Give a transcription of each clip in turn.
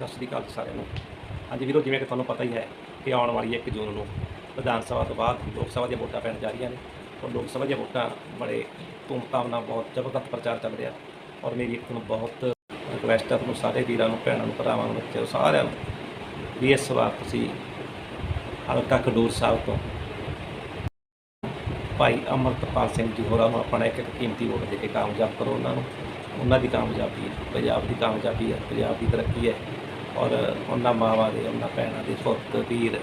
ਸਤਿ ਸ਼੍ਰੀ ਅਕਾਲ ਜੀ ਸਾਰਿਆਂ ਨੂੰ। ਹਾਂਜੀ ਵੀਰੋ, ਜਿਵੇਂ ਕਿ ਤੁਹਾਨੂੰ ਪਤਾ ਹੀ ਹੈ ਕਿ ਆਉਣ ਵਾਲੀ 1 ਜੂਨ ਨੂੰ ਵਿਧਾਨ ਸਭਾ ਤੋਂ ਬਾਅਦ ਲੋਕ ਸਭਾ ਦੀਆਂ ਵੋਟਾਂ ਪੈਣ ਜਾ ਰਹੀਆਂ ਨੇ ਔਰ ਲੋਕ ਸਭਾ ਦੀਆਂ ਵੋਟਾਂ ਬੜੇ ਧੂਮਧਾਮ ਨਾਲ ਬਹੁਤ ਜ਼ਬਰਦਸਤ ਪ੍ਰਚਾਰ ਚੱਲ ਰਿਹਾ ਔਰ ਮੇਰੀ ਇੱਕ ਤੁਹਾਨੂੰ ਬਹੁਤ ਰਿਕਵੈਸਟ ਹੈ ਤੁਹਾਨੂੰ ਸਾਰੇ ਵੀਰਾਂ ਨੂੰ, ਭੈਣਾਂ ਨੂੰ, ਭਰਾਵਾਂ ਨੂੰ, ਬੱਚਿਆਂ ਨੂੰ, ਸਾਰਿਆਂ ਨੂੰ ਵੀ ਇਸ ਵਾਰ ਤੁਸੀਂ ਹਲਕਾ ਖਡੂਰ ਸਾਹਿਬ ਤੋਂ ਭਾਈ ਅਮਰਤਪਾਲ ਸਿੰਘ ਜੀ ਹੋਰਾਂ ਨੂੰ ਆਪਣਾ ਇੱਕ ਇੱਕ ਕੀਮਤੀ ਵੋਟ ਦੇ ਕੇ ਕਾਮਯਾਬ ਕਰੋ। ਉਹਨਾਂ ਨੂੰ ਉਹਨਾਂ ਦੀ ਕਾਮਯਾਬੀ ਹੈ, ਪੰਜਾਬ ਦੀ ਕਾਮਯਾਬੀ ਹੈ, ਪੰਜਾਬ ਦੀ ਤਰੱਕੀ ਹੈ। ਔਰ ਉਹਨਾਂ ਮਾਵਾਂ ਦੇ, ਉਹਨਾਂ ਭੈਣਾਂ ਦੇ ਪੁੱਤ ਵੀਰ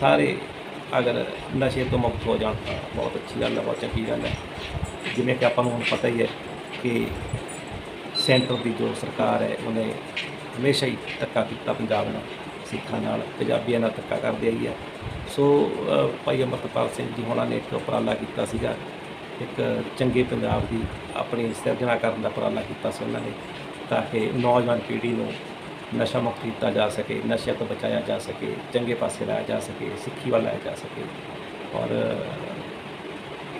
ਸਾਰੇ ਅਗਰ ਨਸ਼ੇ ਤੋਂ ਮੁਕਤ ਹੋ ਜਾਣ ਤਾਂ ਬਹੁਤ ਅੱਛੀ ਗੱਲ ਹੈ, ਬਹੁਤ ਚੰਗੀ ਗੱਲ ਹੈ। ਜਿਵੇਂ ਕਿ ਆਪਾਂ ਨੂੰ ਹੁਣ ਪਤਾ ਹੀ ਹੈ ਕਿ ਸੈਂਟਰ ਦੀ ਜੋ ਸਰਕਾਰ ਹੈ, ਉਹਨੇ ਹਮੇਸ਼ਾ ਹੀ ਧੱਕਾ ਕੀਤਾ ਪੰਜਾਬ ਨਾਲ, ਸਿੱਖਾਂ ਨਾਲ, ਪੰਜਾਬੀਆਂ ਨਾਲ ਧੱਕਾ ਕਰਦੇ ਆਈ ਹੈ। ਸੋ ਭਾਈ ਅਮਰਤਪਾਲ ਸਿੰਘ ਜੀ ਹੋਣਾ ਨੇ ਇੱਕ ਉਪਰਾਲਾ ਕੀਤਾ ਸੀਗਾ, ਇੱਕ ਚੰਗੇ ਪੰਜਾਬ ਦੀ ਆਪਣੀ ਸਿਰਜਣਾ ਕਰਨ ਦਾ ਉਪਰਾਲਾ ਕੀਤਾ ਸੀ ਉਹਨਾਂ ਨੇ, ਤਾਂ ਕਿ ਨੌਜਵਾਨ ਪੀੜ੍ਹੀ ਨੂੰ ਨਸ਼ਾ ਮੁਕਤ ਕੀਤਾ ਜਾ ਸਕੇ ਨਸ਼ੇ ਤੋਂ ਬਚਾਇਆ ਜਾ ਸਕੇ, ਚੰਗੇ ਪਾਸੇ ਲਾਇਆ ਜਾ ਸਕੇ, ਸਿੱਖੀ ਵੱਲ ਲਾਇਆ ਜਾ ਸਕੇ। ਔਰ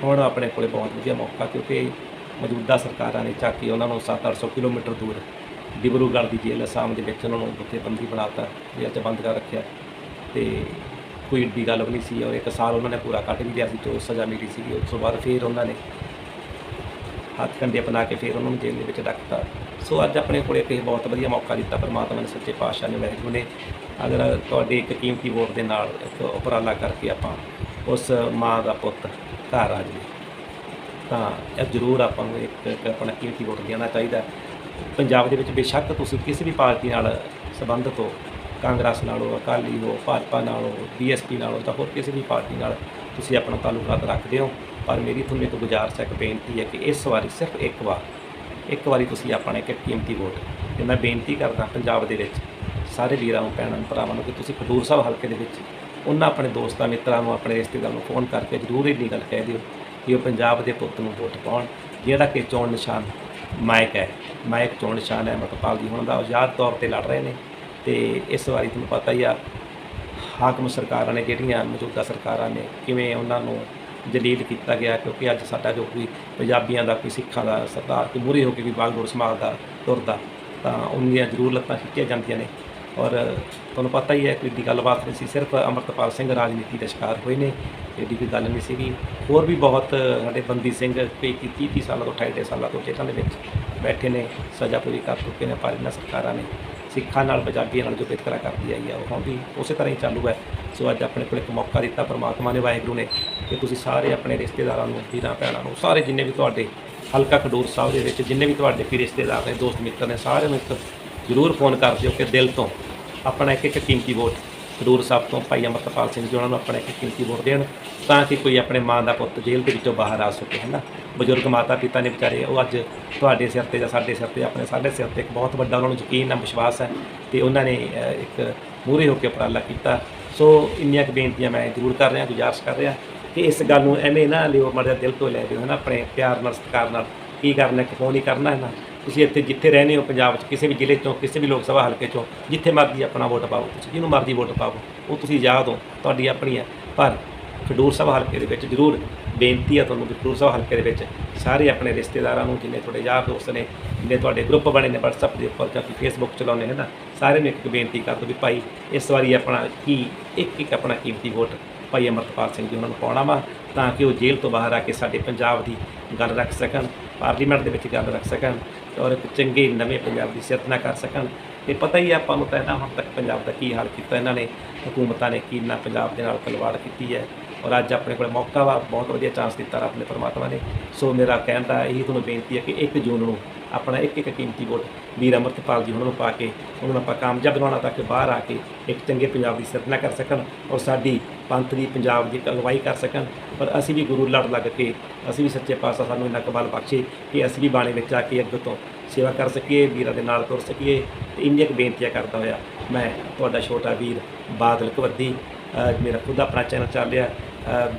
ਹੁਣ ਆਪਣੇ ਕੋਲੇ ਬਹੁਤ ਵਧੀਆ ਮੌਕਾ, ਕਿਉਂਕਿ ਮੌਜੂਦਾ ਸਰਕਾਰਾਂ ਨੇ ਚੱਕ ਕੇ ਉਹਨਾਂ ਨੂੰ 7-800 ਕਿਲੋਮੀਟਰ ਦੂਰ ਡਿਬਰੂਗੜ੍ਹ ਦੀ ਜੇਲ੍ਹ ਅਸਾਮ ਦੇ ਵਿੱਚ ਉਹਨਾਂ ਨੂੰ ਉੱਥੇ ਬੰਦੀ ਬਣਾਤਾ ਜੇਲ੍ਹ 'ਚ ਬੰਦ ਕਰ ਰੱਖਿਆ। ਤੇ ਕੋਈ ਏਡੀ ਗੱਲ ਵੀ ਨਹੀਂ ਸੀ ਔਰ ਇੱਕ ਸਾਲ ਉਹਨਾਂ ਨੇ ਪੂਰਾ ਕੱਟ ਵੀ ਲਿਆ ਸੀ ਜੋ ਸਜ਼ਾ ਮਿਲੀ ਸੀ ਉਸ ਤੋਂ ਬਾਅਦ ਫਿਰ ਉਹਨਾਂ ਨੇ ਹੱਥ ਕੰਡੇ ਅਪਣਾ ਕੇ ਫਿਰ ਉਹਨਾਂ ਨੂੰ ਜੇਲ੍ਹ ਦੇ ਵਿੱਚ ਰੱਖਤਾ। ਸੋ ਅੱਜ ਆਪਣੇ ਕੋਲੇ ਇੱਕ ਬਹੁਤ ਵਧੀਆ ਮੌਕਾ ਦਿੱਤਾ ਪਰਮਾਤਮਾ ਨੇ, ਸੱਚੇ ਪਾਤਸ਼ਾਹ ਨੇ, ਵਾਹਿਗੁਰੂ ਨੇ। ਅਗਰ ਤੁਹਾਡੇ ਇੱਕ ਕੀਮਤੀ ਵੋਟ ਦੇ ਨਾਲ ਇੱਕ ਉਪਰਾਲਾ ਕਰਕੇ ਆਪਾਂ ਉਸ ਮਾਂ ਦਾ ਪੁੱਤ ਘਰ ਆ ਜਾਵੇ ਤਾਂ ਇਹ ਜ਼ਰੂਰ ਆਪਾਂ ਨੂੰ ਇੱਕ ਆਪਣਾ ਕੀਮਤੀ ਵੋਟ ਦੇਣਾ ਚਾਹੀਦਾ। ਪੰਜਾਬ ਦੇ ਵਿੱਚ ਬੇਸ਼ੱਕ ਤੁਸੀਂ ਕਿਸੇ ਵੀ ਪਾਰਟੀ ਨਾਲ ਸੰਬੰਧਿਤ ਹੋ, ਕਾਂਗਰਸ ਨਾਲੋਂ, ਅਕਾਲੀ ਹੋ, ਭਾਜਪਾ ਨਾਲ ਹੋ ਬੀਐਸਪੀ ਨਾਲ ਹੋ ਜਾਂ ਹੋਰ ਕਿਸੇ ਵੀ ਪਾਰਟੀ ਨਾਲ ਤੁਸੀਂ ਆਪਣਾ ਤਾਲੁਕਾਤ ਰੱਖਦੇ ਹੋ ਪਰ ਮੇਰੀ ਤੁਹਾਨੂੰ ਇੱਕ ਗੁਜ਼ਾਰਿਸ਼ ਹੈ ਇੱਕ ਬੇਨਤੀ ਹੈ ਕਿ ਇਸ ਵਾਰੀ ਸਿਰਫ ਇੱਕ ਵਾਰ, ਇੱਕ ਵਾਰੀ ਤੁਸੀਂ ਆਪਣਾ ਇੱਕ ਕੀਮਤੀ ਵੋਟ, ਤੇ ਮੈਂ ਬੇਨਤੀ ਕਰਦਾ ਪੰਜਾਬ ਦੇ ਵਿੱਚ ਸਾਰੇ ਵੀਰਾਂ ਨੂੰ, ਭੈਣਾਂ ਨੂੰ, ਭਰਾਵਾਂ ਨੂੰ ਕਿ ਤੁਸੀਂ ਖਡੂਰ ਸਾਹਿਬ ਹਲਕੇ ਦੇ ਵਿੱਚ ਉਹਨਾਂ ਆਪਣੇ ਦੋਸਤਾਂ, ਮਿੱਤਰਾਂ ਨੂੰ, ਆਪਣੇ ਰਿਸ਼ਤੇਦਾਰਾਂ ਨੂੰ ਫੋਨ ਕਰਕੇ ਜ਼ਰੂਰ ਇਹ ਗੱਲ ਕਹਿ ਦਿਓ ਕਿ ਉਹ ਪੰਜਾਬ ਦੇ ਪੁੱਤ ਨੂੰ ਵੋਟ ਪਾਉਣ, ਜਿਹੜਾ ਕਿ ਚੋਣ ਨਿਸ਼ਾਨ ਮਾਇਕ ਹੈ, ਮਾਇਕ ਚੋਣ ਨਿਸ਼ਾਨ ਹੈ ਮਤਪਾਲ ਜੀ ਹੁਣ ਦਾ ਆਜ਼ਾਦ ਤੌਰ ਤੇ ਲੜ ਰਹੇ ਨੇ, ਤੇ ਇਸ ਵਾਰੀ ਤੁਹਾਨੂੰ ਪਤਾ ਹੀ ਆ ਹਾਕਮ ਸਰਕਾਰਾਂ ਨੇ, ਜਿਹੜੀਆਂ ਮੌਜੂਦਾ ਸਰਕਾਰਾਂ ਨੇ, ਕਿਵੇਂ ਉਹਨਾਂ ਨੂੰ ਜਲੀਲ ਕੀਤਾ ਗਿਆ ਕਿਉਂਕਿ ਅੱਜ ਸਾਡਾ ਜੋ ਕੋਈ ਪੰਜਾਬੀਆਂ ਦਾ, ਕੋਈ ਸਿੱਖਾਂ ਦਾ, ਸਰਦਾਰ ਕੋਈ ਮੂਹਰੇ ਹੋ ਕੇ ਵੀ ਬਾਗਡੋਰ ਸਮਾਜ ਦਾ, ਤੁਰਦਾ, ਤਾਂ ਉਹਨੀਆਂ ਜ਼ਰੂਰ ਲੱਤਾਂ ਖਿੱਚੀਆਂ ਜਾਂਦੀਆਂ ਨੇ। ਔਰ ਤੁਹਾਨੂੰ ਪਤਾ ਹੀ ਹੈ ਕਿ ਦੀ ਗੱਲਬਾਤ ਨਹੀਂ ਸੀ, ਸਿਰਫ ਅਮਰਤਪਾਲ ਸਿੰਘ ਰਾਜਨੀਤੀ ਦਾ ਸ਼ਿਕਾਰ ਹੋਏ ਨੇ। ਇਹਦੀ ਕੋਈ ਗੱਲ ਨਹੀਂ ਸੀਗੀ। ਹੋਰ ਵੀ ਬਹੁਤ ਸਾਡੇ ਬੰਦੀ ਸਿੰਘ ਕਈ 30 30 ਸਾਲਾਂ ਤੋਂ 28 ਸਾਲਾਂ ਤੋਂ ਜੇਲ੍ਹਾਂ ਦੇ ਵਿੱਚ ਬੈਠੇ ਨੇ, ਸਜ਼ਾ ਪੂਰੀ ਕਰ ਚੁੱਕੇ ਨੇ, ਪਰ ਇਹਨਾਂ ਸਰਕਾਰਾਂ ਨੇ ਸਿੱਖਾਂ ਨਾਲ ਪੰਜਾਬੀਆਂ ਨਾਲ ਜੋ ਵਿਤਕਰਾ ਕਰਦੀ ਆਈ ਆ, ਉਹ ਹੁਣ ਵੀ ਉਸੇ ਤਰ੍ਹਾਂ ਹੀ ਚਾਲੂ ਹੈ। ਸੋ ਅੱਜ ਆਪਣੇ ਕੋਲ ਇੱਕ ਮੌਕਾ ਦਿੱਤਾ ਪਰਮਾਤਮਾ ਨੇ, ਵਾਹਿਗੁਰੂ ਨੇ, ਕਿ ਤੁਸੀਂ ਸਾਰੇ ਆਪਣੇ ਰਿਸ਼ਤੇਦਾਰਾਂ ਨੂੰ, ਵੀਰਾਂ ਭੈਣਾਂ ਨੂੰ, ਸਾਰੇ ਜਿੰਨੇ ਵੀ ਤੁਹਾਡੇ ਹਲਕਾ ਖਡੂਰ ਸਾਹਿਬ ਦੇ ਵਿੱਚ ਜਿੰਨੇ ਵੀ ਤੁਹਾਡੇ ਵੀ ਰਿਸ਼ਤੇਦਾਰ ਨੇ, ਦੋਸਤ ਮਿੱਤਰ ਨੇ, ਸਾਰਿਆਂ ਨੂੰ ਇੱਕ ਜ਼ਰੂਰ ਫੋਨ ਕਰ ਦਿਓ ਕਿ ਦਿਲ ਤੋਂ ਆਪਣਾ ਇੱਕ ਇੱਕ ਕੀਮਤੀ ਵੋਟ ਖਡੂਰ ਸਾਹਿਬ ਤੋਂ ਭਾਈ ਅਮਰਤਪਾਲ ਸਿੰਘ ਜੀ ਉਹਨਾਂ ਨੂੰ ਆਪਣਾ ਇੱਕ ਕੀਮਤੀ ਵੋਟ ਦੇਣ, ਤਾਂ ਕਿ ਕੋਈ ਆਪਣੇ ਮਾਂ ਦਾ ਪੁੱਤ ਜੇਲ੍ਹ ਦੇ ਵਿੱਚੋਂ ਬਾਹਰ ਆ ਸਕੇ ਹੈ ਨਾ ਬਜ਼ੁਰਗ ਮਾਤਾ ਪਿਤਾ ਨੇ ਵਿਚਾਰੇ, ਉਹ ਅੱਜ ਤੁਹਾਡੇ ਸਿਰ ਤੇ ਜਾਂ ਸਾਡੇ ਸਿਰ ਤੇ, ਆਪਣੇ ਸਾਡੇ ਸਿਰ ਤੇ ਇੱਕ ਬਹੁਤ ਵੱਡਾ ਉਹਨਾਂ ਨੂੰ ਯਕੀਨ ਹੈ ਵਿਸ਼ਵਾਸ ਹੈ ਤੇ ਉਹਨਾਂ ਨੇ ਇੱਕ ਮੂਹਰੇ ਹੋ ਕੇ ਉਪਰਾਲਾ ਕੀਤਾ। ਸੋ ਇੰਨੀਆਂ ਕੁ ਬੇਨਤੀਆਂ ਮੈਂ ਜ਼ਰੂਰ ਕਰ ਰਿਹਾ, ਗੁਜ਼ਾਰਿਸ਼ ਕਰ ਰਿਹਾ ਕਿ ਇਸ ਗੱਲ ਨੂੰ ਐਵੇਂ ਨਾ ਲਿਓ ਮੜਿਆ ਦਿਲ ਤੋਂ ਲੈ ਲਿਓ ਹੈ ਨਾ ਆਪਣੇ ਪਿਆਰ ਨਾਲ, ਸਤਿਕਾਰ ਨਾਲ। ਕੀ ਕਰਨਾ ਕਿ ਫੋਨ ਹੀ ਕਰਨਾ ਹੈ ਨਾ ਤੁਸੀਂ ਇੱਥੇ ਜਿੱਥੇ ਰਹਿੰਦੇ ਹੋ ਪੰਜਾਬ 'ਚ, ਕਿਸੇ ਵੀ ਜ਼ਿਲ੍ਹੇ 'ਚੋਂ, ਕਿਸੇ ਵੀ ਲੋਕ ਸਭਾ ਹਲਕੇ 'ਚੋਂ, ਜਿੱਥੇ ਮਰਜ਼ੀ ਆਪਣਾ ਵੋਟ ਪਾਓ ਤੁਸੀਂ, ਜਿਹਨੂੰ ਮਰਜ਼ੀ ਵੋਟ ਪਾਓ, ਉਹ ਤੁਸੀਂ ਯਾਦ ਹੋ, ਤੁਹਾਡੀ ਆਪਣੀ ਹੈ। ਪਰ ਖਡੂਰ ਸਾਹਿਬ ਹਲਕੇ ਦੇ ਵਿੱਚ ਜ਼ਰੂਰ ਬੇਨਤੀ ਹੈ ਤੁਹਾਨੂੰ ਕਿ ਖਡੂਰ ਸਾਹਿਬ ਹਲਕੇ ਦੇ ਵਿੱਚ ਸਾਰੇ ਆਪਣੇ ਰਿਸ਼ਤੇਦਾਰਾਂ ਨੂੰ, ਜਿੰਨੇ ਤੁਹਾਡੇ ਯਾਰ ਦੋਸਤ ਨੇ, ਜਿੰਨੇ ਤੁਹਾਡੇ ਗਰੁੱਪ ਬਣੇ ਨੇ WhatsApp ਦੇ ਉੱਪਰ ਜਾਂ ਫੇਸਬੁੱਕ ਚਲਾਉਂਦੇ ਹੈ ਨਾ, ਸਾਰਿਆਂ ਨੂੰ ਇੱਕ ਬੇਨਤੀ ਕਰ ਦਿਓ ਵੀ ਭਾਈ ਇਸ ਵਾਰੀ ਆਪਣਾ ਕੀ ਇੱਕ ਇੱਕ ਆਪਣਾ ਕੀਮਤੀ ਵੋਟ ਭਾਈ ਅਮਰਤਪਾਲ ਸਿੰਘ ਜੀ ਉਹਨਾਂ ਨੂੰ ਪਾਉਣਾ ਵਾ, ਤਾਂ ਕਿ ਉਹ ਜੇਲ੍ਹ ਤੋਂ ਬਾਹਰ ਆ ਕੇ ਸਾਡੇ ਪੰਜਾਬ ਦੀ ਗੱਲ ਰੱਖ ਸਕਣ। ਪਾਰਲੀਮੈਂਟ ਦੇ ਵਿੱਚ ਗੱਲ ਰੱਖ ਸਕਣ ਔਰ ਇੱਕ ਚੰਗੇ ਨਵੇਂ ਪੰਜਾਬ ਦੀ ਸਿਰਜਣਾ ਕਰ ਸਕਣ। ਤੇ ਪਤਾ ਹੀ ਹੈ ਆਪਾਂ ਨੂੰ ਤਾਂ ਇਹਨਾਂ ਹੁਣ ਤੱਕ ਪੰਜਾਬ ਦਾ ਕੀ ਹਾਲ ਕੀਤਾ, ਇਹਨਾਂ ਨੇ, ਹਕੂਮਤਾਂ ਨੇ ਕੀ ਨਾ ਪੰਜਾਬ ਦੇ ਨਾਲ ਖਿਲਵਾੜ ਕੀਤੀ ਹੈ। ਔਰ ਅੱਜ ਆਪਣੇ ਕੋਲ ਮੌਕਾ ਵਾ, ਬਹੁਤ ਵਧੀਆ ਚਾਂਸ ਦਿੱਤਾ ਰੱਬ ਨੇ ਪਰਮਾਤਮਾ ਨੇ। ਸੋ ਮੇਰਾ ਕਹਿਣ ਦਾ ਇਹੀ ਤੁਹਾਨੂੰ ਬੇਨਤੀ ਹੈ ਕਿ 1 ਜੂਨ ਨੂੰ ਆਪਣਾ ਇੱਕ ਇੱਕ ਕੀਮਤੀ ਵੋਟ ਵੀਰ ਅਮਰਤਪਾਲ ਜੀ ਉਹਨਾਂ ਨੂੰ ਪਾ ਕੇ, ਉਹਨਾਂ ਨੂੰ ਆਪਾਂ ਕਾਮਯਾਬ ਬਣਾਉਣਾ ਤਾਂ ਕਿ ਬਾਹਰ ਆ ਕੇ ਇੱਕ ਚੰਗੇ ਪੰਜਾਬ ਦੀ ਸਿਰਜਣਾ ਕਰ ਸਕਣ। ਔਰ ਸਾਡੀ ਪੰਥ ਦੀ ਪੰਜਾਬ ਦੀ ਅਗਵਾਈ ਕਰ ਸਕਣ, ਪਰ ਅਸੀਂ ਵੀ ਗੁਰੂ ਲੜ ਲੱਗ ਕੇ, ਅਸੀਂ ਵੀ ਸੱਚੇ ਪਾਤਸ਼ਾਹ ਸਾਨੂੰ ਇੰਨਾ ਕਮਾਲ ਬਖਸ਼ੇ ਕਿ ਅਸੀਂ ਵੀ ਬਾਣੇ ਵਿੱਚ ਆ ਕੇ ਅੱਗੇ ਤੋਂ ਸੇਵਾ ਕਰ ਸਕੀਏ, ਵੀਰਾਂ ਦੇ ਨਾਲ ਤੁਰ ਸਕੀਏ। ਤੇ ਇੰਨੀਆਂ ਕੁ ਬੇਨਤੀਆਂ ਕਰਦਾ ਹੋਇਆ ਮੈਂ ਤੁਹਾਡਾ ਛੋਟਾ ਵੀਰ ਬਾਦਲ ਕਵੱਦੀ ਮੇਰਾ ਖੁਦ ਆਪਣਾ ਚੈਨਲ ਚੱਲ ਰਿਹਾ।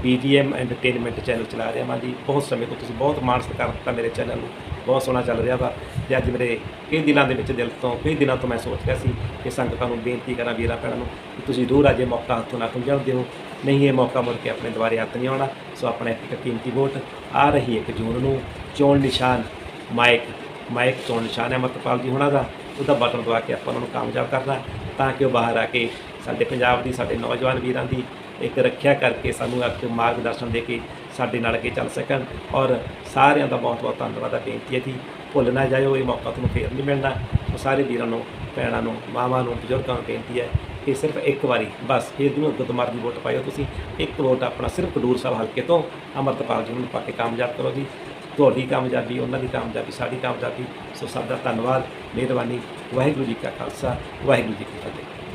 ਬੀਜੀਐਮ ਐਂਟਰਟੇਨਮੈਂਟ ਚੈਨਲ ਚਲਾ ਰਿਹਾ ਮੈਂ ਜੀ ਬਹੁਤ ਸਮੇਂ ਤੋਂ ਤੁਸੀਂ ਬਹੁਤ ਮਾਣ ਸਤਿਕਾਰ ਦਿੱਤਾ ਮੇਰੇ ਚੈਨਲ ਨੂੰ ਬਹੁਤ ਸੋਹਣਾ ਚੱਲ ਰਿਹਾ ਵਾ ਤੇ ਅੱਜ ਮੇਰੇ ਕਈ ਦਿਨਾਂ ਦੇ ਵਿੱਚ ਦਿਲ ਤੋਂ, ਕਈ ਦਿਨਾਂ ਤੋਂ ਮੈਂ ਸੋਚ ਰਿਹਾ ਸੀ ਕਿ ਸੰਗਤਾਂ ਨੂੰ ਬੇਨਤੀ ਕਰਾਂ, ਵੀਰਾਂ ਭੈਣਾਂ ਨੂੰ, ਕਿ ਤੁਸੀਂ ਦੂਰ ਅਜੇ ਮੌਕਾ ਹੱਥੋਂ ਨਾ ਖੁੰਝਣ ਦਿਓ ਨਹੀਂ, ਇਹ ਮੌਕਾ ਮੁੜ ਕੇ ਆਪਣੇ ਦੁਆਰੇ ਹੱਥ ਨਹੀਂ ਆਉਣਾ। ਸੋ ਆਪਣੇ ਇੱਕ ਕੀਮਤੀ ਵੋਟ ਆ ਰਹੀ ਹੈ 1 ਜੂਨ ਨੂੰ। ਚੋਣ ਨਿਸ਼ਾਨ, ਮਾਈਕ ਮਾਈਕ ਚੋਣ ਨਿਸ਼ਾਨ ਹੈ ਅਮਰਤਪਾਲ ਜੀ ਹੁਣਾਂ ਦਾ। ਉਹਦਾ ਬਟਨ ਦਬਾ ਕੇ ਆਪਾਂ ਉਹਨਾਂ ਨੂੰ ਕਾਮਯਾਬ ਕਰਨਾ ਤਾਂ ਕਿ ਉਹ ਬਾਹਰ ਆ ਕੇ ਸਾਡੇ ਪੰਜਾਬ ਦੀ, ਸਾਡੇ ਨੌਜਵਾਨ ਵੀਰਾਂ ਦੀ ਇੱਕ ਰੱਖਿਆ ਕਰਕੇ ਸਾਨੂੰ ਇੱਕ ਮਾਰਗਦਰਸ਼ਨ ਦੇ ਕੇ ਸਾਡੇ ਨਾਲ ਅੱਗੇ ਚੱਲ ਸਕਣ। ਔਰ ਸਾਰਿਆਂ ਦਾ ਬਹੁਤ ਬਹੁਤ ਧੰਨਵਾਦ ਹੈ ਬੇਨਤੀ ਹੈ ਜੀ ਭੁੱਲ ਨਾ ਜਾਇਓ, ਇਹ ਮੌਕਾ ਤੁਹਾਨੂੰ ਫੇਰ ਨਹੀਂ ਮਿਲਣਾ। ਉਹ ਸਾਰੇ ਵੀਰਾਂ ਨੂੰ, ਭੈਣਾਂ ਨੂੰ, ਮਾਵਾਂ ਨੂੰ, ਬਜ਼ੁਰਗਾਂ ਨੂੰ ਬੇਨਤੀ ਹੈ ਕਿ ਸਿਰਫ ਇੱਕ ਵਾਰੀ ਬਸ ਇਹ ਨੂੰ ਅੱਗੋਂ ਤੋਂ ਮਰਜ਼ੀ ਵੋਟ ਪਾਇਓ ਤੁਸੀਂ। ਇੱਕ ਵੋਟ ਆਪਣਾ ਸਿਰਫ ਖਡੂਰ ਸਾਹਿਬ ਹਲਕੇ ਤੋਂ ਅਮਰਤਪਾਲ ਜੀ ਨੂੰ ਪਾ ਕੇ ਕਾਮਯਾਬ ਕਰੋ ਜੀ। ਤੁਹਾਡੀ ਕਾਮਯਾਬੀ, ਉਹਨਾਂ ਦੀ ਕਾਮਯਾਬੀ, ਸਾਡੀ ਕਾਮਯਾਬੀ। ਸੋ ਸਭ ਦਾ ਧੰਨਵਾਦ, ਮਿਹਰਬਾਨੀ। ਵਾਹਿਗੁਰੂ ਜੀ ਕਾ ਖਾਲਸਾ, ਵਾਹਿਗੁਰੂ ਜੀ ਕੀ ਫਤਿਹ।